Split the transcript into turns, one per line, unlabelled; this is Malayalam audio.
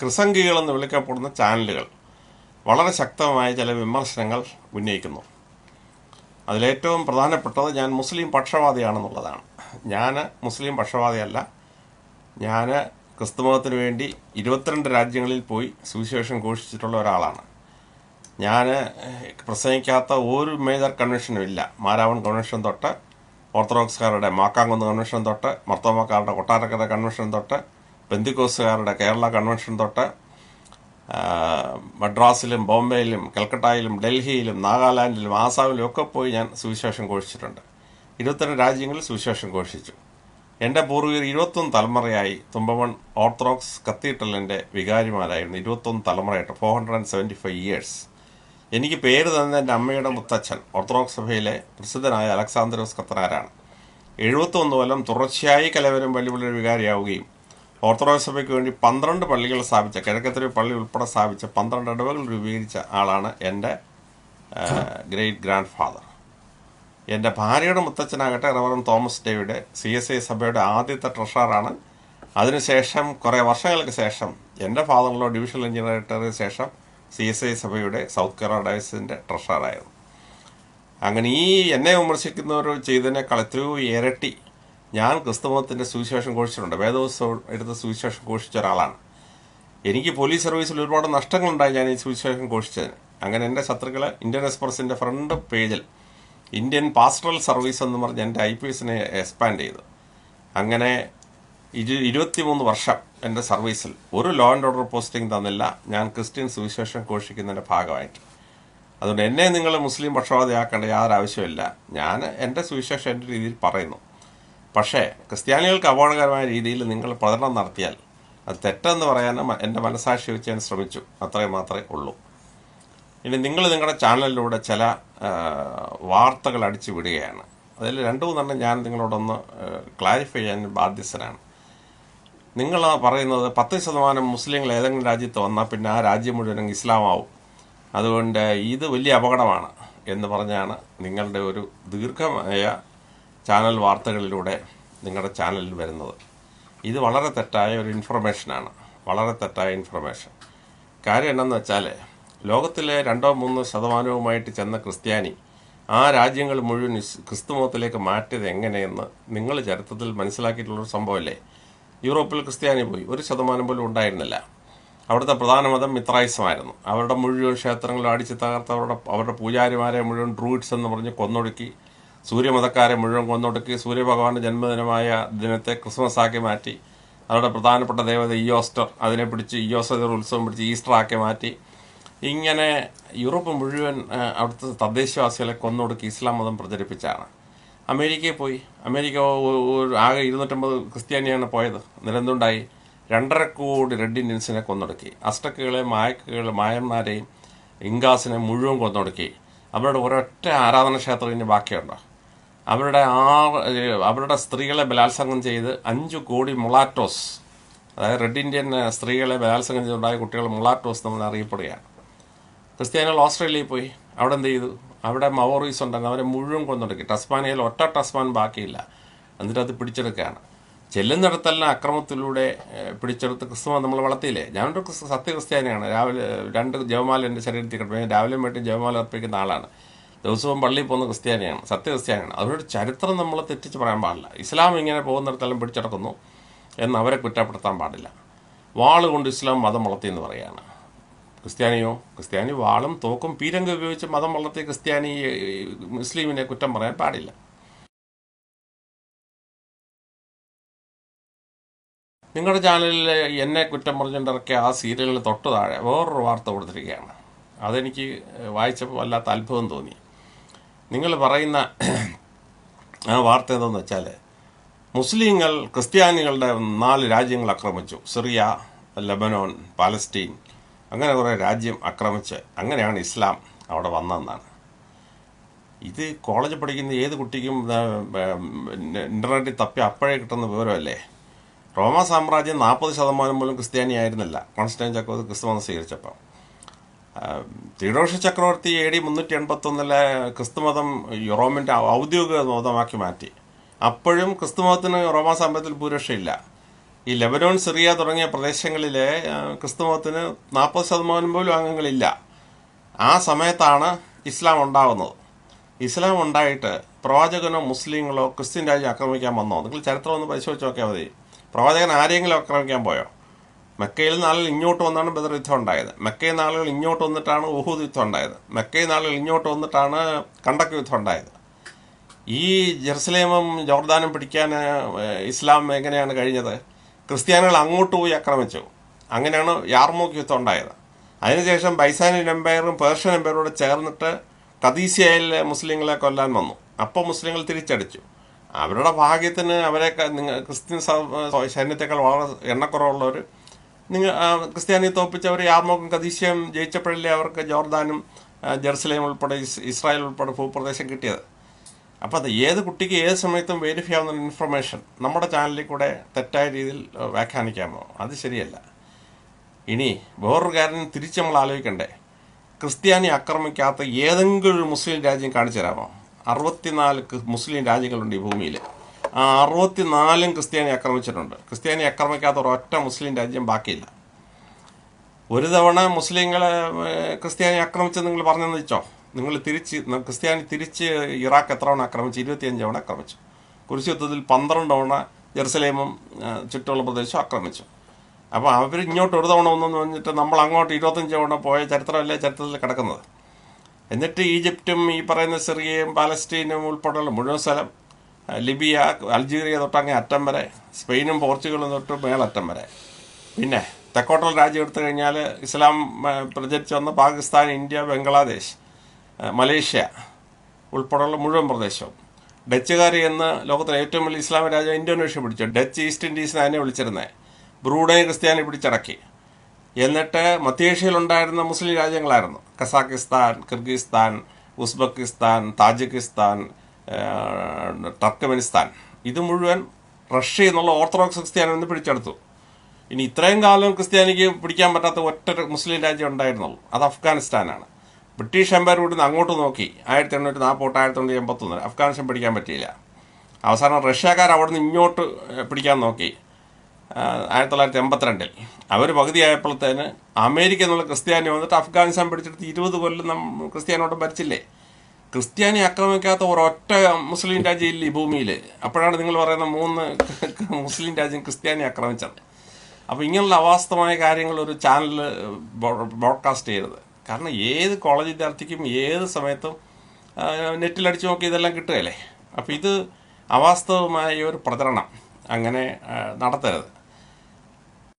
ക്രിസംഗികൾ എന്ന് വിളിക്കപ്പെടുന്ന ചാനലുകൾ വളരെ ശക്തമായ ചില വിമർശനങ്ങൾ ഉന്നയിക്കുന്നു. അതിലേറ്റവും പ്രധാനപ്പെട്ടത് ഞാൻ മുസ്ലിം പക്ഷപാതിയാണെന്നുള്ളതാണ് ഞാൻ മുസ്ലിം പക്ഷപാതിയല്ല ഞാൻ ക്രിസ്തുമതത്തിന് വേണ്ടി ഇരുപത്തിരണ്ട് രാജ്യങ്ങളിൽ പോയി സുവിശേഷം ഘോഷിച്ചിട്ടുള്ള ഒരാളാണ്. ഞാൻ പ്രസംഗിക്കാത്ത ഒരു മേജർ കൺവെൻഷനും ഇല്ല. മാരാവൺ കൺവെൻഷൻ തൊട്ട് ഓർത്തഡോക്സുകാരുടെ മാക്കാങ്കുന്ന് കൺവെൻഷൻ തൊട്ട് മർത്തോമക്കാരുടെ കൊട്ടാരക്കര കൺവെൻഷൻ തൊട്ട് ബന്ദിക്കോസുകാരുടെ കേരള കൺവെൻഷൻ തൊട്ട് മദ്രാസിലും ബോംബെയിലും കൽക്കട്ടയിലും ഡൽഹിയിലും നാഗാലാൻഡിലും ആസാമിലും ഒക്കെ പോയി ഞാൻ സുവിശേഷം ഘോഷിച്ചിട്ടുണ്ട്. ഇരുപത്തിരണ്ട് രാജ്യങ്ങളിൽ സുവിശേഷം ഘോഷിച്ചു. എന്റെ പൂർവികർ ഇരുപത്തൊന്ന് തലമുറയായി തുമ്പമൺ ഓർത്തഡോക്സ് കത്തീഡ്രലിന്റെ വികാരിമാരായിരുന്നു ഇരുപത്തൊന്ന് തലമുറയായിട്ട് four hundred and seventy five years എനിക്ക് പേര് തന്നെ എന്റെ അമ്മയുടെ മുത്തച്ഛൻ ഓർത്തഡോക്സ് സഭയിലെ പ്രസിദ്ധനായ അലക്സാന്തരോസ് കത്തനാരാണ് എഴുപത്തൊന്ന് കൊല്ലം തുടർച്ചയായി കലവരും വെല്ലുവിളി വികാരിയാവുകയും ഓർത്തഡോക്സ് സഭയ്ക്ക് വേണ്ടി പന്ത്രണ്ട് പള്ളികൾ സ്ഥാപിച്ച കിഴക്കത്തൊരു പള്ളി ഉൾപ്പെടെ സ്ഥാപിച്ച പന്ത്രണ്ട് ഇടവകൾ രൂപീകരിച്ച ആളാണ് എന്റെ ഗ്രേറ്റ് ഗ്രാൻഡ് ഫാദർ എന്റെ ഭാര്യയുടെ മുത്തച്ഛനാകട്ടെ Reverend Thomas David C S I സഭയുടെ ആദ്യത്തെ ട്രഷറാണ് അതിനുശേഷം കുറേ വർഷങ്ങൾക്ക് ശേഷം എന്റെ ഫാദറിലോ ഡിവിഷണൽ എഞ്ചിനീയറിന് ശേഷം സി എസ് ഐ സഭയുടെ സൗത്ത് കേരള ഡയസിന്റെ ട്രഷറായിരുന്നു അങ്ങനെ ഈ എന്നെ വിമർശിക്കുന്നവർ ചെയ്തതിനേക്കാൾ എത്രയോ ഇരട്ടി ഞാൻ ക്രിസ്തുമതത്തിന്റെ സുവിശേഷം ഘോഷിച്ചിട്ടുണ്ട് വേദോത്സവം എടുത്ത സുവിശേഷം ഘോഷിച്ച ഒരാളാണ്. എനിക്ക് പോലീസ് സർവീസിൽ ഒരുപാട് നഷ്ടങ്ങളുണ്ടായി ഞാൻ ഈ സുവിശേഷം ഘോഷിച്ചതിന് അങ്ങനെ എന്റെ ശത്രുക്കൾ ഇന്ത്യൻ എക്സ്പ്രസിന്റെ ഫ്രണ്ട് പേജിൽ ഇന്ത്യൻ പാസ്റ്ററൽ സർവീസ് എന്ന് പറഞ്ഞ് എന്റെ ഐ പി എസിനെ എക്സ്പാൻഡ് ചെയ്തു. അങ്ങനെ ഇരു ഇരുപത്തിമൂന്ന് വർഷം എന്റെ സർവീസിൽ ഒരു ലോ ആൻഡ് ഓർഡർ പോസ്റ്റിംഗ് തന്നില്ല. ഞാൻ ക്രിസ്ത്യൻ സുവിശേഷം ഘോഷിക്കുന്നതിന്റെ ഭാഗമായിട്ട്. അതുകൊണ്ട് എന്നെ നിങ്ങൾ മുസ്ലിം പക്ഷപാതയാക്കേണ്ട യാതൊരു ആവശ്യമില്ല ഞാൻ എന്റെ സുവിശേഷം എന്റെ രീതിയിൽ പറയുന്നു. പക്ഷേ ക്രിസ്ത്യാനികൾക്ക് അപകടകരമായ രീതിയിൽ നിങ്ങൾ പ്രചരണം നടത്തിയാൽ അത് തെറ്റെന്ന് പറയാൻ എന്റെ മനസ്സാക്ഷി വെച്ച് ഞാൻ ശ്രമിച്ചു. അത്രയും മാത്രമേ ഉള്ളൂ. ഇനി നിങ്ങൾ നിങ്ങളുടെ ചാനലിലൂടെ ചില വാർത്തകൾ അടിച്ചു വിടുകയാണ്. അതിൽ രണ്ടു മൂന്നെണ്ണം ഞാൻ നിങ്ങളോടൊന്ന് ക്ലാരിഫൈ ചെയ്യാൻ ബാധ്യസ്ഥനാണ്. നിങ്ങൾ പറയുന്നത് പത്ത് ശതമാനം മുസ്ലിങ്ങൾ ഏതെങ്കിലും രാജ്യത്ത് വന്നാൽ പിന്നെ ആ രാജ്യം മുഴുവൻ ഇസ്ലാമാവും. അതുകൊണ്ട് ഇത് വലിയ അപകടമാണ് എന്ന് പറഞ്ഞാണ് നിങ്ങളുടെ ഒരു ദീർഘമായ ചാനൽ വാർത്തകളിലൂടെ നിങ്ങളുടെ ചാനലിൽ വരുന്നത്. ഇത് വളരെ തെറ്റായ ഒരു ഇൻഫർമേഷനാണ് വളരെ തെറ്റായ ഇൻഫർമേഷൻ കാര്യം എന്താണെന്ന് വെച്ചാൽ ലോകത്തിലെ രണ്ടോ മൂന്നോ ശതമാനവുമായിട്ട് ചെന്ന ക്രിസ്ത്യാനി ആ രാജ്യങ്ങൾ മുഴുവൻ ക്രിസ്തുമതത്തിലേക്ക് മാറ്റിയത് എങ്ങനെയെന്ന് നിങ്ങൾ ചരിത്രത്തിൽ മനസ്സിലാക്കിയിട്ടുള്ളൊരു സംഭവമല്ലേ? യൂറോപ്പിൽ ക്രിസ്ത്യാനി പോയി. ഒരു ശതമാനം പോലും ഉണ്ടായിരുന്നില്ല. അവിടുത്തെ പ്രധാന മതം മിത്രായുസമായിരുന്നു. അവരുടെ മുഴുവൻ ക്ഷേത്രങ്ങളും അടിച്ചു തകർത്ത് അവരുടെ അവരുടെ പൂജാരിമാരെ മുഴുവൻ ഡ്രൂയിഡ്സ് എന്ന് പറഞ്ഞ് കൊന്നൊടുക്കി. സൂര്യമതക്കാരെ മുഴുവൻ കൊന്നൊടുക്കി സൂര്യഭഗവാന്റെ ജന്മദിനമായ ദിനത്തെ ക്രിസ്മസ് ആക്കി മാറ്റി. അവരുടെ പ്രധാനപ്പെട്ട ദേവത ഇയോസ്റ്റർ അതിനെ പിടിച്ച് ഇയോസ്റ്റർ ഉത്സവം പിടിച്ച് ഈസ്റ്റർ ആക്കി മാറ്റി. ഇങ്ങനെ യൂറോപ്പ് മുഴുവൻ അവിടുത്തെ തദ്ദേശവാസികളെ കൊന്നൊടുക്കി ഇസ്ലാം മതം പ്രചരിപ്പിച്ചാണ് അമേരിക്കയിൽ പോയി. അമേരിക്ക ആകെ ഇരുന്നൂറ്റമ്പത് ക്രിസ്ത്യാനിയാണ് പോയത്. നിരന്തുണ്ടായി രണ്ടര കോടി റെഡ് ഇന്ത്യൻസിനെ കൊന്നൊടുക്കി. അസ്റ്റക്കുകളെ മായക്കുകളെ മായന്മാരെയും ഇങ്കാസിനെ മുഴുവൻ കൊന്നൊടുക്കി. അവരുടെ ഒരൊറ്റ ആരാധന ക്ഷേത്രം ഇനി ബാക്കിയുണ്ടോ? അവരുടെ ആ അവരുടെ സ്ത്രീകളെ ബലാത്സംഗം ചെയ്ത് അഞ്ചു കോടി മുളാറ്റോസ് അതായത് റെഡ് ഇന്ത്യൻ സ്ത്രീകളെ ബലാത്സംഗം ചെയ്തുണ്ടായ കുട്ടികൾ മുളാറ്റോസ് നമ്മൾ അറിയപ്പെടുകയാണ്. ക്രിസ്ത്യാനികൾ ഓസ്ട്രേലിയയിൽ പോയി. അവിടെ എന്ത് ചെയ്തു? അവിടെ മവോറീസ് ഉണ്ടെന്ന് അവരെ മുഴുവൻ കൊന്നൊടുക്കി. ടസ്മാനിയയിൽ ഒറ്റ ടസ്മാൻ ബാക്കിയില്ല. എന്നിട്ട് അത് പിടിച്ചെടുക്കുകയാണ്. ചെല്ലുന്നിടത്തെല്ലാം അക്രമത്തിലൂടെ പിടിച്ചെടുത്ത് ക്രിസ്തുമ നമ്മൾ വളർത്തിയില്ലേ? ഞാനൊരു സത്യ സത്യക്രിസ്ത്യാനിയാണ്. രാവിലെ രണ്ട് ജവമാല എന്റെ ശരീരത്തിൽ കിട്ടും രാവിലെ വീട്ടിൽ ജവമാല അർപ്പിക്കുന്ന ആളാണ്. ദിവസവും പള്ളിയിൽ പോകുന്ന ക്രിസ്ത്യാനിയാണ് സത്യക്രിസ്ത്യാനിയാണ്. അവരുടെ ചരിത്രം നമ്മൾ തെറ്റിച്ച് പറയാൻ പാടില്ല. ഇസ്ലാം ഇങ്ങനെ പോകുന്നിടത്തെല്ലാം പിടിച്ചടക്കുന്നു എന്ന് അവരെ കുറ്റപ്പെടുത്താൻ പാടില്ല. വാൾ കൊണ്ട് ഇസ്ലാം മതം വളർത്തി എന്ന് പറയുകയാണ്. ക്രിസ്ത്യാനിയോ? ക്രിസ്ത്യാനി വാളും തോക്കും പീരങ്ക ഉപയോഗിച്ച് മതം വളർത്തിയ ക്രിസ്ത്യാനി മുസ്ലിമിനെ കുറ്റം പറയാൻ പാടില്ല. നിങ്ങളുടെ ചാനലിൽ എന്നെ കുറ്റം പറഞ്ഞിട്ടിറക്കിയ ആ സീരിയലിൽ തൊട്ട് താഴെ വേറൊരു വാർത്ത കൊടുത്തിരിക്കുകയാണ്. അതെനിക്ക് വായിച്ചപ്പോൾ വല്ലാത്ത അത്ഭുതം തോന്നി. നിങ്ങൾ പറയുന്ന ആ വാർത്ത എന്താണെന്ന് വെച്ചാൽ മുസ്ലിങ്ങൾ ക്രിസ്ത്യാനികളുടെ നാല് രാജ്യങ്ങൾ ആക്രമിച്ചു. സിറിയ ലബനോൻ പാലസ്റ്റീൻ അങ്ങനെ കുറേ രാജ്യം ആക്രമിച്ച് അങ്ങനെയാണ് ഇസ്ലാം അവിടെ വന്നതെന്നാണ്. ഇത് കോളേജ് പഠിക്കുന്ന ഏത് കുട്ടിക്കും ഇന്റർനെറ്റിൽ തപ്പി അപ്പോഴേ കിട്ടുന്ന വിവരമല്ലേ? റോമ സാമ്രാജ്യം നാൽപ്പത് ശതമാനം പോലും ക്രിസ്ത്യാനി ആയിരുന്നില്ല കോൺസ്റ്റൈൻ ചക്രവർത്തി ക്രിസ്തുമതം സ്വീകരിച്ചപ്പോൾ തീഡോഷ ചക്രവർത്തി എ ഡി മുന്നൂറ്റി എൺപത്തൊന്നിലെ ക്രിസ്തുമതം റോമിന്റെ ഔദ്യോഗിക മതമാക്കി മാറ്റി. അപ്പോഴും ക്രിസ്തുമതത്തിന് റോമാ സാമ്രാജ്യത്തിൽ ഭൂരിപക്ഷമില്ല. ഈ ലെബനോൺ സിറിയ തുടങ്ങിയ പ്രദേശങ്ങളിലെ ക്രിസ്തുമതത്തിന് നാൽപ്പത് ശതമാനം പോലും അംഗങ്ങളില്ല. ആ സമയത്താണ് ഇസ്ലാം ഉണ്ടാകുന്നത് ഇസ്ലാം ഉണ്ടായിട്ട് പ്രവാചകനോ മുസ്ലിങ്ങളോ ക്രിസ്ത്യൻ രാജ്യം ആക്രമിക്കാൻ വന്നോ? നിങ്ങൾ ചരിത്രം ഒന്ന് പരിശോധിച്ച് നോക്കിയാൽ മതി. പ്രവാചകൻ ആരെങ്കിലും ആക്രമിക്കാൻ പോയോ? മക്കയിൽ ആളുകൾ ഇങ്ങോട്ട് വന്നാണ് ബദർ യുദ്ധം ഉണ്ടായത്. മക്കയിൽ നിന്ന് ആളുകൾ ഇങ്ങോട്ട് വന്നിട്ടാണ് ഉഹൂദ് യുദ്ധം ഉണ്ടായത്. മക്കയിൽ നിന്ന് ആളുകൾ ഇങ്ങോട്ട് വന്നിട്ടാണ് കണ്ടക്ക് യുദ്ധം ഉണ്ടായത്. ഈ ജെറുസലേമും ജോർദാനും പിടിക്കാൻ ഇസ്ലാം എങ്ങനെയാണ് കഴിഞ്ഞത്? ക്രിസ്ത്യാനികൾ അങ്ങോട്ട് പോയി ആക്രമിച്ചു. അങ്ങനെയാണ് യാർമോക്ക് യുദ്ധം ഉണ്ടായത്. അതിനുശേഷം ബൈസാനിയൻ എംപയറും പേർഷ്യൻ എംപയറും കൂടെ ചേർന്നിട്ട് കദീസിയയിലെ മുസ്ലിങ്ങളെ കൊല്ലാൻ വന്നു. അപ്പോൾ മുസ്ലിങ്ങൾ തിരിച്ചടിച്ചു. അവരുടെ ഭാഗ്യത്തിന് അവരെ ക്രിസ്ത്യൻ സൈന്യത്തെക്കാൾ വളരെ എണ്ണക്കുറവുള്ളവർ നിങ്ങൾ ക്രിസ്ത്യാനി തോപ്പിച്ചവർ യാർമോക്കും കദീശയും ജയിച്ചപ്പോഴല്ലേ അവർക്ക് ജോർദാനും ജെറുസലേം ഉൾപ്പെടെ ഇസ്രായേൽ ഉൾപ്പെടെ ഭൂപ്രദേശം കിട്ടിയത്? അപ്പോൾ അത് ഏത് കുട്ടിക്ക് ഏത് സമയത്തും വെരിഫൈ ആവുന്ന ഇൻഫർമേഷൻ നമ്മുടെ ചാനലിൽ കൂടെ തെറ്റായ രീതിയിൽ വ്യാഖ്യാനിക്കാമോ? അത് ശരിയല്ല. ഇനി വേറൊരു കാര്യം തിരിച്ച് നമ്മൾ ആലോചിക്കണ്ടേ. ക്രിസ്ത്യാനി ആക്രമിക്കാത്ത ഏതെങ്കിലും ഒരു മുസ്ലിം രാജ്യം കാണിച്ചു തരാമോ? അറുപത്തിനാല് മുസ്ലിം രാജ്യങ്ങളുണ്ട് ഈ ഭൂമിയിൽ. അറുപത്തിനാലും ക്രിസ്ത്യാനി ആക്രമിച്ചിട്ടുണ്ട്. ക്രിസ്ത്യാനി ആക്രമിക്കാത്ത ഒരൊറ്റ മുസ്ലിം രാജ്യം ബാക്കിയില്ല. ഒരു തവണ മുസ്ലിങ്ങളെ ക്രിസ്ത്യാനി ആക്രമിച്ചെന്ന് നിങ്ങൾ പറഞ്ഞെന്ന് വെച്ചോ? നിങ്ങൾ തിരിച്ച് ക്രിസ്ത്യാനി തിരിച്ച് ഇറാഖ് എത്ര തവണ ആക്രമിച്ചു? ഇരുപത്തിയഞ്ച് തവണ ആക്രമിച്ചു. കുരിശ് യുദ്ധത്തിൽ പന്ത്രണ്ട് തവണ ജെറുസലേമും ചുറ്റുമുള്ള പ്രദേശവും ആക്രമിച്ചു. അപ്പോൾ അവർ ഇങ്ങോട്ട് ഒരു തവണ ഒന്നെന്ന് പറഞ്ഞിട്ട് നമ്മൾ അങ്ങോട്ട് ഇരുപത്തഞ്ച് തവണ പോയ ചരിത്രമല്ലേ ചരിത്രത്തിൽ കിടക്കുന്നത്? എന്നിട്ട് ഈജിപ്തും ഈ പറയുന്ന സിറിയയും പാലസ്റ്റീനും ഉൾപ്പെടെയുള്ള മുഴുവൻ സ്ഥലം ലിബിയ അൾജീരിയ തൊട്ടങ്ങ് അറ്റം വരെ സ്പെയിനും പോർച്ചുഗലും തൊട്ട് മേളറ്റം വരെ. പിന്നെ തെക്കോട്ടുള്ള രാജ്യം എടുത്തു കഴിഞ്ഞാൽ ഇസ്ലാം പ്രചരിച്ചു വന്ന പാകിസ്ഥാൻ ഇന്ത്യ ബംഗ്ലാദേശ് മലേഷ്യ ഉൾപ്പെടെയുള്ള മുഴുവൻ പ്രദേശവും. ഡച്ചുകാർ എന്ന് ലോകത്തിലെ ഏറ്റവും വലിയ ഇസ്ലാമിക രാജ്യം ഇന്തോനേഷ്യ പിടിച്ചു. ഡച്ച് ഈസ്റ്റ് ഇൻഡീസിനെ അതിനെ വിളിച്ചിരുന്നത് ബ്രൂഡേ ക്രിസ്ത്യാനി പിടിച്ചടക്കി. എന്നിട്ട് മധ്യേഷ്യയിലുണ്ടായിരുന്ന മുസ്ലിം രാജ്യങ്ങളായിരുന്നു. Kazakhstan Kyrgyzstan Uzbekistan Tajikistan Turkmenistan ഇത് മുഴുവൻ റഷ്യ എന്നുള്ള ഓർത്തഡോക്സ് ക്രിസ്ത്യാനി നിന്ന് പിടിച്ചെടുത്തു. ഇനി ഇത്രയും കാലം ക്രിസ്ത്യാനിക്ക് പിടിക്കാൻ പറ്റാത്ത ഒറ്റ മുസ്ലിം രാജ്യം ഉണ്ടായിരുന്നുള്ളൂ. അത് അഫ്ഗാനിസ്ഥാനാണ്. ബ്രിട്ടീഷ് എംപയർ ഇവിടുന്ന് അങ്ങോട്ട് നോക്കി. ആയിരത്തി എണ്ണൂറ്റി നാൽപ്പത്തെട്ട് ആയിരത്തി തൊള്ളായിരത്തി എൺപത്തൊന്ന് അഫ്ഗാനിസ്ഥാൻ പിടിക്കാൻ പറ്റിയില്ല. അവസാനം റഷ്യക്കാർ അവിടുന്ന് ഇങ്ങോട്ട് പിടിക്കാൻ നോക്കി. ആയിരത്തി തൊള്ളായിരത്തി എൺപത്തിരണ്ടിൽ അവർ പകുതിയായപ്പോഴത്തേന് അമേരിക്ക എന്നുള്ള ക്രിസ്ത്യാനി വന്നിട്ട് അഫ്ഗാനിസ്ഥാൻ പിടിച്ചെടുത്ത് ഇരുപത് കൊല്ലം നമ്മൾ ക്രിസ്ത്യാനോട്ടും ഭരിച്ചില്ലേ? ക്രിസ്ത്യാനി ആക്രമിക്കാത്ത ഒരൊറ്റ മുസ്ലിം രാജ്യം ഇല്ല ഈ ഭൂമിയിൽ അപ്പോഴാണ് നിങ്ങൾ പറയുന്ന മൂന്ന് മുസ്ലിം രാജ്യം ക്രിസ്ത്യാനി ആക്രമിച്ചത്. അപ്പോൾ ഇങ്ങനെയുള്ള അവാസ്തവമായ കാര്യങ്ങൾ ഒരു ചാനൽ ബ്രോഡ്കാസ്റ്റ് ചെയ്യരുത്. കാരണം ഏത് കോളേജ് വിദ്യാർത്ഥിക്കും ഏത് സമയത്തും നെറ്റിലടിച്ച് നോക്കി ഇതെല്ലാം കിട്ടുകയല്ലേ? അപ്പോൾ ഇത് അവാസ്തവമായ ഒരു പ്രചരണം. അങ്ങനെ നടത്തരുത്.